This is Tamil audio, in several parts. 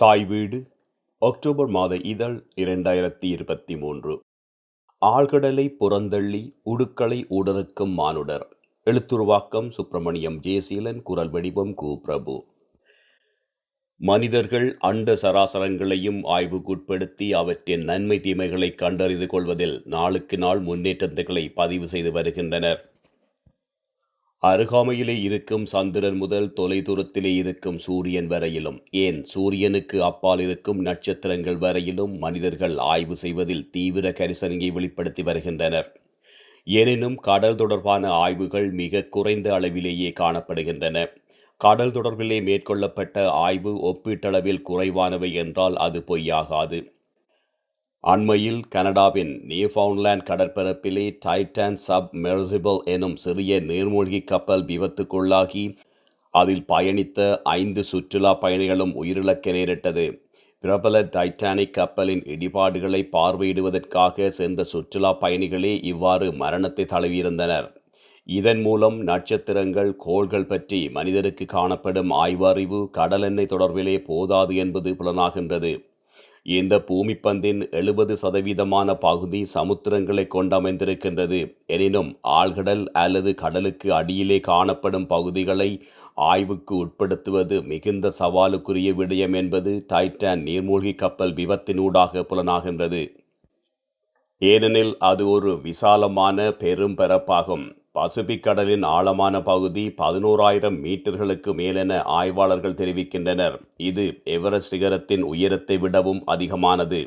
தாய் வீடு அக்டோபர் மாத இதழ் இரண்டாயிரத்தி இருபத்தி மூன்று. ஆழ்கடலை புறந்தள்ளி உடுக்களை உடனுக்கும் மானுடர். எழுத்துருவாக்கம் சுப்பிரமணியம் ஜெயசீலன் குரல் வடிவம் கு. பிரபு. மனிதர்கள் அண்ட சராசரங்களையும் ஆய்வுக்குட்படுத்தி அவற்றின் நன்மை தீமைகளை கண்டறிந்து கொள்வதில் நாளுக்கு நாள் முன்னேற்றங்களை பதிவு செய்து வருகின்றனர். அருகாமையிலே இருக்கும் சந்திரன் முதல் தொலைதூரத்திலே இருக்கும் சூரியன் வரையிலும். ஏன்? சூரியனுக்கு அப்பால் இருக்கும் நட்சத்திரங்கள் வரையிலும் மனிதர்கள் ஆய்வு செய்வதில் தீவிர கரிசனையை வெளிப்படுத்தி வருகின்றனர். எனினும் கடல் தொடர்பான ஆய்வுகள் மிக குறைந்த அளவிலேயே காணப்படுகின்றன. கடல் தொடர்பிலே மேற்கொள்ளப்பட்ட ஆய்வு ஒப்பீட்டளவில் குறைவானவை என்றால் அது பொய்யாகாது. அண்மையில் கனடாவின் நியூஃபவுண்ட்லேண்ட் கடற்பரப்பிலே டைட்டன் சப் மெர்சிபிள் எனும் சிறிய நீர்மூழ்கி கப்பல் விபத்துக்குள்ளாகி அதில் பயணித்த ஐந்து சுற்றுலா பயணிகளும் உயிரிழக்க நேரிட்டது. பிரபல டைட்டானிக் கப்பலின் இடிபாடுகளை பார்வையிடுவதற்காக சென்ற சுற்றுலா பயணிகளே இவ்வாறு மரணத்தை தழுவியிருந்தனர். இதன் மூலம் நட்சத்திரங்கள் கோள்கள் பற்றி மனிதருக்கு காணப்படும் ஆய்வறிவு கடலெண்ணெய் தொடர்பிலே போதாது என்பது புலனாகின்றது. இந்த பூமிப்பந்தின் எழுபது சதவீதமான பகுதி சமுத்திரங்களை கொண்டமைந்திருக்கின்றது. எனினும் ஆழ்கடல் அல்லது கடலுக்கு அடியிலே காணப்படும் பகுதிகளை ஆய்வுக்கு உட்படுத்துவது மிகுந்த சவாலுக்குரிய விடயம் என்பது டைட்டான் நீர்மூழ்கி கப்பல் விபத்தினூடாக புலனாகின்றது. ஏனெனில் அது ஒரு விசாலமான பெரும் பரப்பாகும் பசிபிக் கடலின் ஆழமான பகுதி பதினோராயிரம் மீட்டர்களுக்கு மேலென ஆய்வாளர்கள் தெரிவிக்கின்றனர். இது எவரெஸ்ட் சிகரத்தின் உயரத்தை விடவும் அதிகமானது.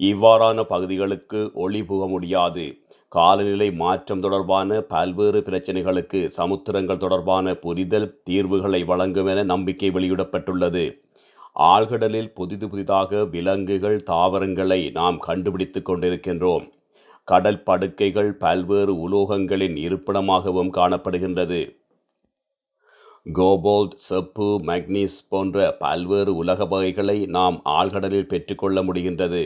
இவ்வாறான பகுதிகளுக்கு ஒளி புக முடியாது. காலநிலை மாற்றம் தொடர்பான பல்வேறு பிரச்சனைகளுக்கு சமுத்திரங்கள் தொடர்பான புரிதல் தீர்வுகளை வழங்கும் என நம்பிக்கை வெளியிடப்பட்டுள்ளது. ஆழ்கடலில் புதிது புதிதாக விலங்குகள் தாவரங்களை நாம் கண்டுபிடித்துக் கொண்டிருக்கின்றோம். கடல் படுக்கைகள் பல்வேறு உலோகங்களின் இருப்பிடமாகவும் காணப்படுகின்றது. கோபோல்ட் செப்பு மக்னீஸ் போன்ற பல்வேறு உலக வகைகளை நாம் ஆழ்கடலில் பெற்றுக்கொள்ள முடிகின்றது.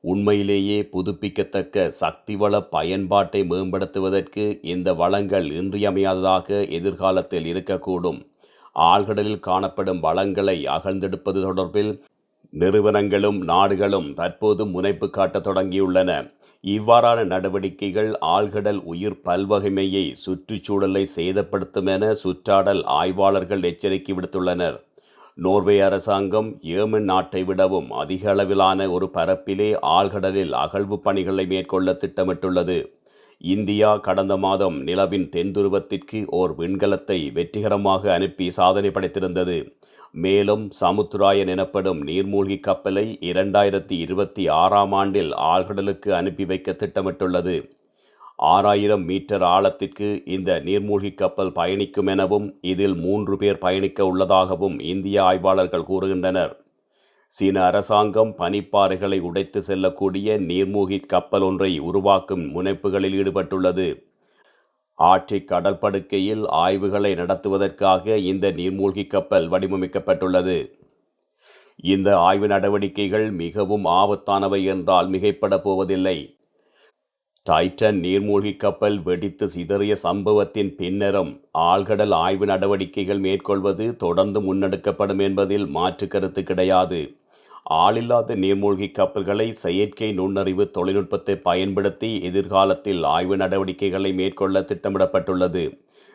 உண்மையிலேயே புதுப்பிக்கத்தக்க சக்தி வள பயன்பாட்டை மேம்படுத்துவதற்கு இந்த வளங்கள் இன்றியமையாததாக எதிர்காலத்தில் இருக்கக்கூடும். ஆழ்கடலில் காணப்படும் வளங்களை அகழ்ந்தெடுப்பது தொடர்பில் நிறுவனங்களும் நாடுகளும் தற்போது முனைப்பு காட்டத் தொடங்கியுள்ளன. இவ்வாறான நடவடிக்கைகள் ஆழ்கடல் உயிர் பல்வகைமையை சுற்றுச்சூழலை சேதப்படுத்தும் என சுற்றாடல் ஆய்வாளர்கள் எச்சரிக்கை விடுத்துள்ளனர். நோர்வே அரசாங்கம் ஏமன் நாட்டை விடவும் அதிக அளவிலான ஒரு பரப்பிலே ஆழ்கடலில் அகழ்வு பணிகளை மேற்கொள்ள திட்டமிட்டுள்ளது. இந்தியா கடந்த மாதம் நிலவின் தென்துருவத்திற்கு ஓர் விண்கலத்தை வெற்றிகரமாக அனுப்பி சாதனை படைத்திருந்தது. மேலும் சமுத்திராயன் எனப்படும் நீர்மூழ்கி கப்பலை இரண்டாயிரத்தி இருபத்தி ஆறாம் ஆண்டில் ஆழ்கடலுக்கு அனுப்பி வைக்க திட்டமிட்டுள்ளது. ஆறாயிரம் மீட்டர் ஆழத்திற்கு இந்த நீர்மூழ்கி கப்பல் பயணிக்கும் எனவும் இதில் மூன்று பேர் பயணிக்க உள்ளதாகவும் இந்திய ஆய்வாளர்கள் கூறுகின்றனர். சீன அரசாங்கம் பனிப்பாறைகளை உடைத்து செல்லக்கூடிய நீர்மூழ்கி கப்பல் ஒன்றை உருவாக்கும் முனைப்புகளில் ஈடுபட்டுள்ளது. ஆர்டிக் கடற்படுக்கையில் ஆய்வுகளை நடத்துவதற்காக இந்த நீர்மூழ்கி கப்பல் வடிவமைக்கப்பட்டுள்ளது. இந்த ஆய்வு நடவடிக்கைகள் மிகவும் ஆபத்தானவை என்றால் மிகைப்படப் போவதில்லை. டைட்டன் நீர்மூழ்கி கப்பல் வெடித்து சிதறிய சம்பவத்தின் பின்னரும் ஆழ்கடல் ஆய்வு நடவடிக்கைகள் மேற்கொள்வது தொடர்ந்து முன்னெடுக்கப்படும் என்பதில் மாற்று கருத்து கிடையாது. ஆளில்லாத நீர்மூழ்கி கப்பல்களை செயற்கை நுண்ணறிவு தொழில்நுட்பத்தை பயன்படுத்தி எதிர்காலத்தில் ஆய்வு நடவடிக்கைகளை மேற்கொள்ள திட்டமிடப்பட்டுள்ளது.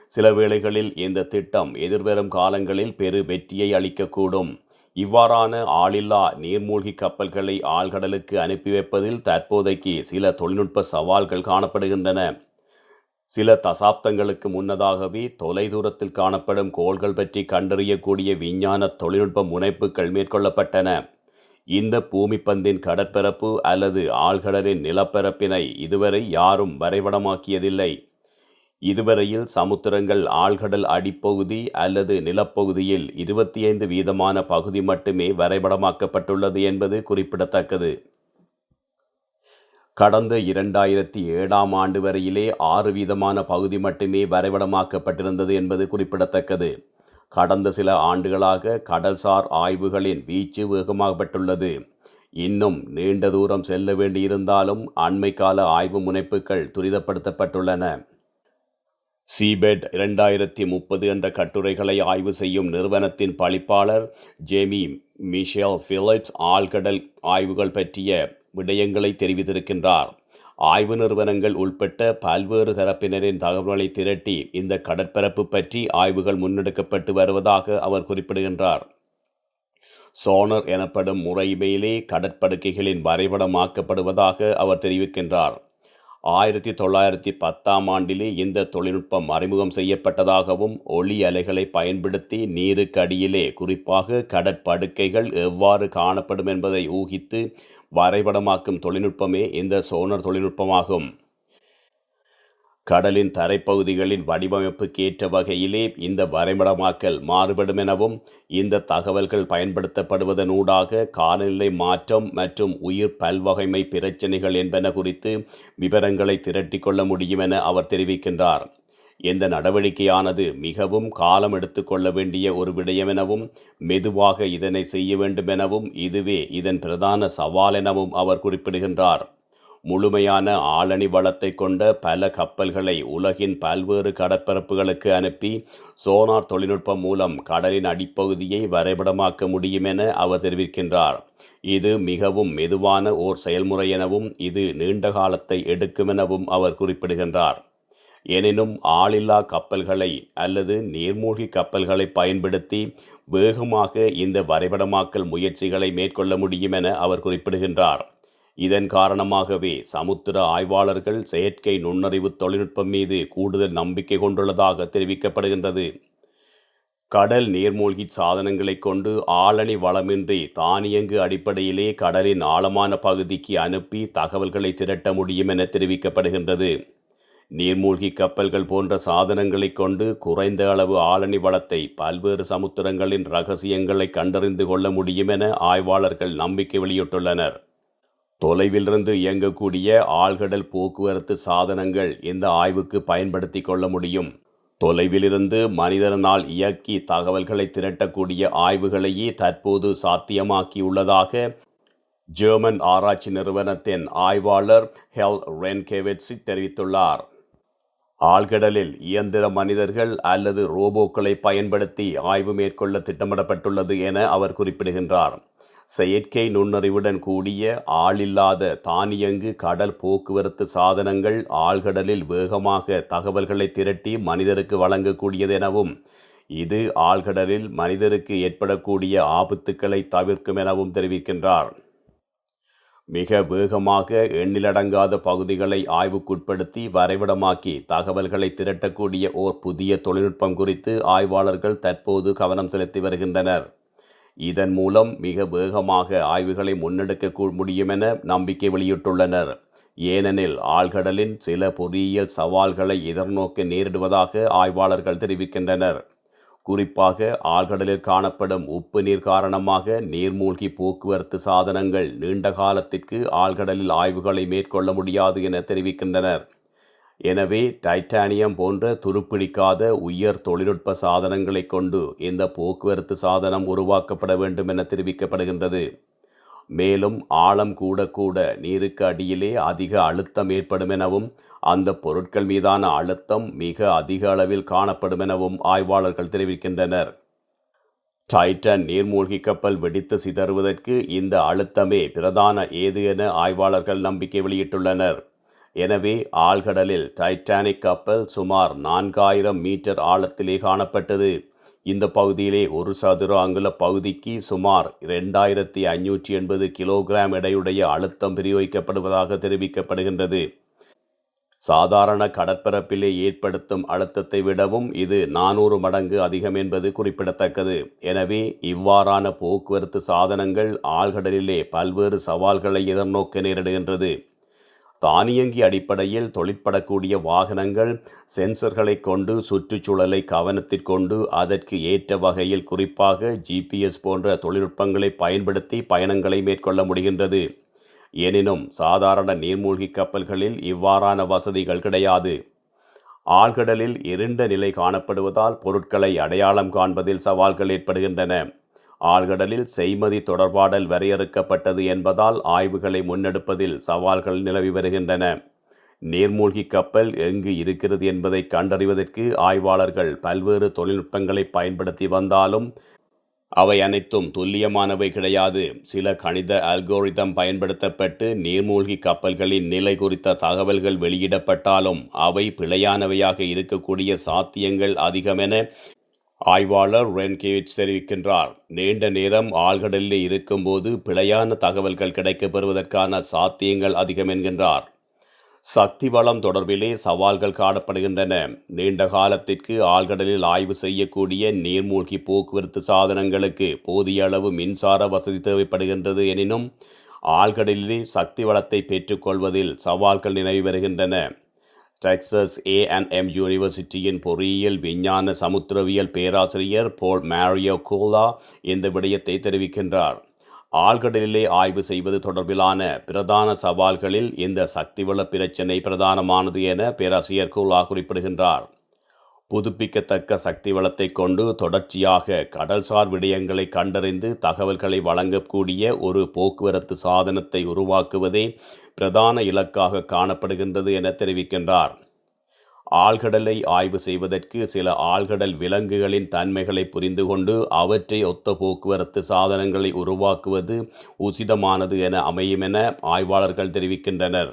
சில வேளைகளில் இந்த திட்டம் எதிர்வரும் காலங்களில் பெரு வெற்றியை அளிக்கக்கூடும். இவ்வாறான ஆளில்லா நீர்மூழ்கி கப்பல்களை ஆழ்கடலுக்கு அனுப்பி வைப்பதில் தற்போதைக்கு சில தொழில்நுட்ப சவால்கள் காணப்படுகின்றன. சில தசாப்தங்களுக்கு முன்னதாகவே தொலைதூரத்தில் காணப்படும் கோள்கள் பற்றி கண்டறியக்கூடிய விஞ்ஞான தொழில்நுட்ப முனைப்புகள் மேற்கொள்ளப்பட்டன. இந்த பூமிப்பந்தின் கடற்பரப்பு அல்லது ஆழ்கடலின் நிலப்பரப்பினை இதுவரை யாரும் வரைபடமாக்கியதில்லை. இதுவரையில் சமுத்திரங்கள் ஆழ்கடல் அடிப்பகுதி அல்லது நிலப்பகுதியில் இருபத்தி ஐந்து வீதமான பகுதி மட்டுமே வரைபடமாக்கப்பட்டுள்ளது என்பது குறிப்பிடத்தக்கது. கடந்த இரண்டாயிரத்தி ஏழாம் ஆண்டு வரையிலே ஆறு வீதமான பகுதி மட்டுமே வரைபடமாக்கப்பட்டிருந்தது என்பது குறிப்பிடத்தக்கது. கடந்த சில ஆண்டுகளாக கடல்சார் ஆய்வுகளின் வீச்சு வேகமாகப்பட்டுள்ளது. இன்னும் நீண்ட தூரம் செல்ல வேண்டியிருந்தாலும் அண்மைக்கால ஆய்வு முனைப்புகள் துரிதப்படுத்தப்பட்டுள்ளன. சீபெட் இரண்டாயிரத்தி முப்பது என்ற கட்டுரைகளை ஆய்வு செய்யும் நிறுவனத்தின் பழிப்பாளர் ஜேமி மிஷேல் ஃபிலிப்ஸ் ஆழ்கடல் ஆய்வுகள் பற்றிய விடயங்களை தெரிவித்திருக்கின்றார். ஆய்வு நிறுவனங்கள் உள்பட்ட பல்வேறு தரப்பினரின் தகவல்களை திரட்டி இந்த கடற்பரப்பு பற்றி ஆய்வுகள் முன்னெடுக்கப்பட்டு வருவதாக அவர் குறிப்பிடுகின்றார். சோனர் எனப்படும் முறைமையிலே கடற்படுக்கைகளின் வரைபடமாக்கப்படுவதாக அவர் தெரிவிக்கின்றார். ஆயிரத்தி தொள்ளாயிரத்தி பத்தாம் ஆண்டிலே இந்த தொழில்நுட்பம் அறிமுகம் செய்யப்பட்டதாகவும் ஒளி அலைகளை பயன்படுத்தி நீருக்கு அடியிலே குறிப்பாக கடற்படுக்கைகள் எவ்வாறு காணப்படும் என்பதை ஊகித்து வரைபடமாக்கும் தொழில்நுட்பமே இந்த சோனர் தொழில்நுட்பமாகும். கடலின் தரைப்பகுதிகளின் வடிவமைப்புக்கு ஏற்ற வகையிலே இந்த வரைபடமாக்கல் மாறுபடும் எனவும் இந்த தகவல்கள் பயன்படுத்தப்படுவதனூடாக காலநிலை மாற்றம் மற்றும் உயிர் பல்வகைமை பிரச்சினைகள் என்பன குறித்து விவரங்களை திரட்டிக்கொள்ள முடியும் என அவர் தெரிவிக்கின்றார். இந்த நடவடிக்கையானது மிகவும் காலம் எடுத்துக்கொள்ள வேண்டிய ஒரு விடயம் எனவும் மெதுவாக இதனை செய்ய வேண்டும் எனவும் இதுவே இதன் பிரதான சவால் எனவும் அவர் குறிப்பிடுகின்றார். முழுமையான ஆளணி வளத்தை கொண்ட பல கப்பல்களை உலகின் பல்வேறு கடற்பரப்புகளுக்கு அனுப்பி சோனார் தொழில்நுட்பம் மூலம் கடலின் அடிப்பகுதியை வரைபடமாக்க முடியும் என அவர் தெரிவிக்கின்றார். இது மிகவும் மெதுவான ஓர் செயல்முறை எனவும் இது நீண்ட காலத்தை எடுக்கும் எனவும் அவர் குறிப்பிடுகின்றார். எனினும் ஆளில்லா கப்பல்களை அல்லது நீர்மூழ்கி கப்பல்களை பயன்படுத்தி வேகமாக இந்த வரைபடமாக்கல் முயற்சிகளை மேற்கொள்ள முடியும் என அவர் குறிப்பிடுகின்றார். இதன் காரணமாகவே சமுத்திர ஆய்வாளர்கள் செயற்கை நுண்ணறிவு தொழில்நுட்பம் மீது கூடுதல் நம்பிக்கை கொண்டுள்ளதாக தெரிவிக்கப்படுகின்றது. கடல் நீர்மூழ்கி சாதனங்களைக் கொண்டு ஆளணி வளமின்றி தானியங்கு அடிப்படையிலே கடலின் ஆழமான பகுதிக்கு அனுப்பி தகவல்களை திரட்ட முடியும் என தெரிவிக்கப்படுகின்றது. நீர்மூழ்கி கப்பல்கள் போன்ற சாதனங்களைக் கொண்டு குறைந்த அளவு ஆளணி வளத்தை பல்வேறு சமுத்திரங்களின் ரகசியங்களை கண்டறிந்து கொள்ள முடியும் என ஆய்வாளர்கள் நம்பிக்கை வெளியிட்டுள்ளனர். தொலைவிலிருந்து இயங்கக்கூடிய ஆழ்கடல் போக்குவரத்து சாதனங்கள் இந்த ஆய்வுக்கு பயன்படுத்தி கொள்ள முடியும். தொலைவிலிருந்து மனிதனால் இயக்கி தகவல்களை திரட்டக்கூடிய ஆய்வுகளையே தற்போது சாத்தியமாக்கியுள்ளதாக ஜெர்மன் ஆராய்ச்சி நிறுவனத்தின் ஆய்வாளர் ஹெல் ரென்கேவெட்ஸி தெரிவித்துள்ளார். ஆழ்கடலில் இயந்திர மனிதர்கள் அல்லது ரோபோக்களை பயன்படுத்தி ஆய்வு மேற்கொள்ள திட்டமிடப்பட்டுள்ளது என அவர் குறிப்பிடுகின்றார். செயற்கை நுண்ணறிவுடன் கூடிய ஆளில்லாத தானியங்கு கடல் போக்குவரத்து சாதனங்கள் ஆழ்கடலில் வேகமாக தகவல்களை திரட்டி மனிதருக்கு வழங்கக்கூடியதெனவும் இது ஆழ்கடலில் மனிதருக்கு ஏற்படக்கூடிய ஆபத்துக்களை தவிர்க்கும் எனவும் தெரிவிக்கின்றார். மிக வேகமாக எண்ணிலடங்காத பகுதிகளை ஆய்வுக்குட்படுத்தி வரைபடமாக்கி தகவல்களை திரட்டக்கூடிய ஓர் புதிய தொழில்நுட்பம் குறித்து ஆய்வாளர்கள் தற்போது கவனம் செலுத்தி வருகின்றனர். இதன் மூலம் மிக வேகமாக ஆய்வுகளை முன்னெடுக்க முடியும் என நம்பிக்கை வெளியிட்டுள்ளனர். ஏனெனில் ஆழ்கடலின் சில பொறியியல் சவால்களை எதிர்நோக்க நேரிடுவதாக ஆய்வாளர்கள் தெரிவிக்கின்றனர். குறிப்பாக ஆழ்கடலில் காணப்படும் உப்பு நீர் காரணமாக நீர்மூழ்கி போக்குவரத்து சாதனங்கள் நீண்ட காலத்திற்கு ஆழ்கடலில் ஆய்வுகளை மேற்கொள்ள முடியாது என தெரிவிக்கின்றனர். எனவே டைட்டானியம் போன்ற துருப்பிடிக்காத உயர் தொழில்நுட்ப சாதனங்களை கொண்டு இந்த போக்குவரத்து சாதனம் உருவாக்கப்பட வேண்டும் என தெரிவிக்கப்படுகின்றது. மேலும் ஆழம் கூட கூட நீருக்கு அடியிலே அதிக அழுத்தம் ஏற்படும் எனவும் அந்த பொருட்கள் மீதான அழுத்தம் மிக அதிக அளவில் காணப்படும் எனவும் ஆய்வாளர்கள் தெரிவிக்கின்றனர். டைட்டன் நீர்மூழ்கி கப்பல் வெடித்து சிதறுவதற்கு இந்த அழுத்தமே பிரதான ஏது என ஆய்வாளர்கள் நம்பிக்கை வெளியிட்டுள்ளனர். எனவே ஆழ்கடலில் டைட்டானிக் கப்பல் சுமார் நான்காயிரம் மீட்டர் ஆழத்திலே காணப்பட்டது. இந்த பகுதியிலே ஒரு சதுர அங்குல பகுதிக்கு சுமார் இரண்டாயிரத்தி ஐநூற்றி எண்பது கிலோகிராம் எடையுடைய அழுத்தம் பிரயோகிக்கப்படுவதாக தெரிவிக்கப்படுகின்றது. சாதாரண கடற்பரப்பிலே ஏற்படுத்தும் அழுத்தத்தை விடவும் இது நானூறு மடங்கு அதிகம் என்பது குறிப்பிடத்தக்கது. எனவே இவ்வாறான போக்குவரத்து சாதனங்கள் ஆழ்கடலிலே பல்வேறு சவால்களை எதிர்நோக்க நேரிடுகின்றது. தானியங்கி அடிப்படையில் தொழிற்படக்கூடிய வாகனங்கள் சென்சர்களை கொண்டு சுற்றுச்சூழலை கவனத்திற்கொண்டு அதற்கு ஏற்ற வகையில் குறிப்பாக ஜிபிஎஸ் போன்ற தொழில்நுட்பங்களை பயன்படுத்தி பயணங்களை மேற்கொள்ள முடிகின்றது. எனினும் சாதாரண நீர்மூழ்கி கப்பல்களில் இவ்வாறான வசதிகள் கிடையாது. ஆழ்கடலில் இருண்ட நிலை காணப்படுவதால் பொருட்களை அடையாளம் காண்பதில் சவால்கள் ஏற்படுகின்றன. ஆழ்கடலில் செய்மதி தொடர்பாடல் வரையறுக்கப்பட்டது என்பதால் ஆய்வுகளை முன்னெடுப்பதில் சவால்கள் நிலவி வருகின்றன. நீர்மூழ்கி கப்பல் எங்கு இருக்கிறது என்பதை கண்டறிவதற்கு ஆய்வாளர்கள் பல்வேறு தொழில்நுட்பங்களை பயன்படுத்தி வந்தாலும் அவை அனைத்தும் துல்லியமானவை கிடையாது. சில கணித அல்கோரிதம் பயன்படுத்தப்பட்டு நீர்மூழ்கி கப்பல்களின் நிலை குறித்த தகவல்கள் வெளியிடப்பட்டாலும் அவை பிழையானவையாக இருக்கக்கூடிய சாத்தியங்கள் அதிகமென ஆய்வாளர் ரென்கேவிச் தெரிவிக்கின்றார் நீண்ட நேரம் ஆழ்கடலில் இருக்கும்போது பிழையான தகவல்கள் கிடைக்கப்பெறுவதற்கான சாத்தியங்கள் அதிகம் என்கின்றார். சக்தி வளம் தொடர்பிலே சவால்கள் காணப்படுகின்றன. நீண்ட காலத்திற்கு ஆழ்கடலில் ஆய்வு செய்யக்கூடிய நீர்மூழ்கி போக்குவரத்து சாதனங்களுக்கு போதிய அளவு மின்சார வசதி தேவைப்படுகின்றது எனினும் ஆழ்கடலில் சக்தி வளத்தை பெற்றுக்கொள்வதில் சவால்கள் நினைவு வருகின்றன. டெக்சஸ் ஏ அண்ட் எம் யூனிவர்சிட்டியின் பொறியியல் விஞ்ஞான சமுத்திரவியல் பேராசிரியர் போல் மேரியோ கோலா இந்த விடயத்தை தெரிவிக்கின்றார். ஆழ்கடலிலே ஆய்வு செய்வது தொடர்பிலான பிரதான சவால்களில் இந்த சக்திவள பிரச்சினை பிரதானமானது என பேராசிரியர் கூலா குறிப்பிடுகின்றார். புதுப்பிக்கத்தக்க சக்தி வளத்தை கொண்டு தொடர்ச்சியாக கடல்சார் விடயங்களை கண்டறிந்து தகவல்களை வழங்கக்கூடிய ஒரு போக்குவரத்து சாதனத்தை உருவாக்குவதே பிரதான இலக்காக காணப்படுகின்றது என தெரிவிக்கின்றார். ஆழ்கடலை ஆய்வு செய்வதற்கு சில ஆழ்கடல் விலங்குகளின் தன்மைகளை புரிந்து கொண்டு அவற்றை ஒத்த போக்குவரத்து சாதனங்களை உருவாக்குவது உசிதமானது என அமையும் என ஆய்வாளர்கள் தெரிவிக்கின்றனர்.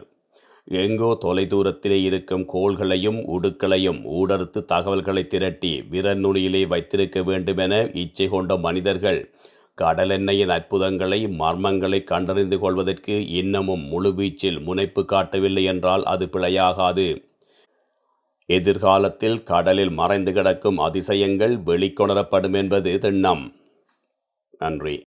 எங்கோ தொலைதூரத்திலே இருக்கும் கோள்களையும் உடுக்களையும் ஊடறுத்து தகவல்களை திரட்டி விரநுனியிலே வைத்திருக்க வேண்டுமென இச்சை கொண்ட மனிதர்கள் கடலெண்ணெயின் அற்புதங்களை மர்மங்களை கண்டறிந்து கொள்வதற்கு இன்னமும் முழுவீச்சில் முனைப்பு காட்டவில்லை என்றால் அது பிழையாகாது. எதிர்காலத்தில் கடலில் மறைந்து கிடக்கும் அதிசயங்கள் வெளிக்கொணரப்படும் என்பது திண்ணம். நன்றி.